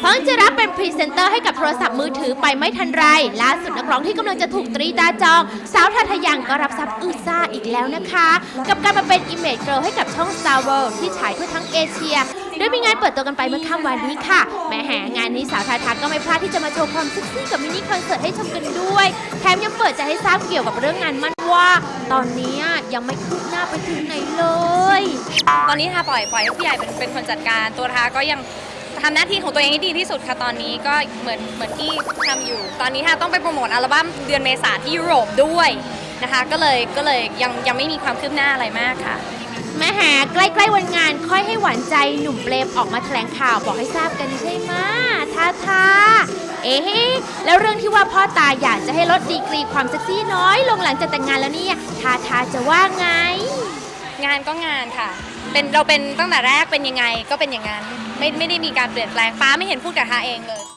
เพิ่งจะรับเป็นพรีเซนเตอร์ให้กับโทรศัพท์มือถือไปไม่ทันไร ล่าสุดนักร้องที่กำลังจะถูกตรีตาจอง สาวทัทยังก็รับทรัพย์อือซ่าอีกแล้วนะคะ กับการมาเป็นอิมเมจเกิร์ลให้กับช่อง Star World ที่ฉายทั่วทั้งเอเชียโดยมีงานเปิดตัวกันไปเมื่อค่ำวันนี้ค่ะแม่แหงานนี้สาวทาทาก็ไม่พลาดที่จะมาโชว์ความเซ็กซี่กับมินิคอนเสิร์ตให้ชมกันด้วย แถมยังเปิดใจให้ทราบเกี่ยวกับเรื่องงานมั่นว่า ตอนนี้ยังไม่คืบหน้าไปถึงไหนเลย ตอนนี้ทาปล่อยปล่อยให้ผู้ใหญ่เป็นเป็นคนจัดการตัวทาก็ยัง ทำหน้าที่ของตัวเองให้ดีที่สุดค่ะตอนนี้ก็เหมือนเหมือนที่ทำอยู่ ตอนนี้ทาต้องไปโปรโมทอัลบั้มเดือนเมษาที่ยุโรปด้วยนะคะก็เลยก็เลยยังยังไม่มีความคืบหน้าอะไรมากค่ะแม่แหใกล้ๆวันงานค่อยให้หวานใจหนุ่มเปรมออกมาแถลงข่าวบอกให้ทราบกันใช่ไหมท่าทาเอ๊ะแล้วเรื่องที่ว่าพ่อตาอยากจะให้ลดดีกรีความเซ็กซี่น้อย ลงหลังจากแต่งงานแล้วเนี่ยทาทาจะว่าไง งานก็งานค่ะ เป็นเราเป็นตั้งแต่แรกเป็นยังไงก็เป็นอย่างนั้น ไม่ไม่ได้มีการเปลี่ยนแปลงฟ้าไม่เห็นพูดกับทาเองเลย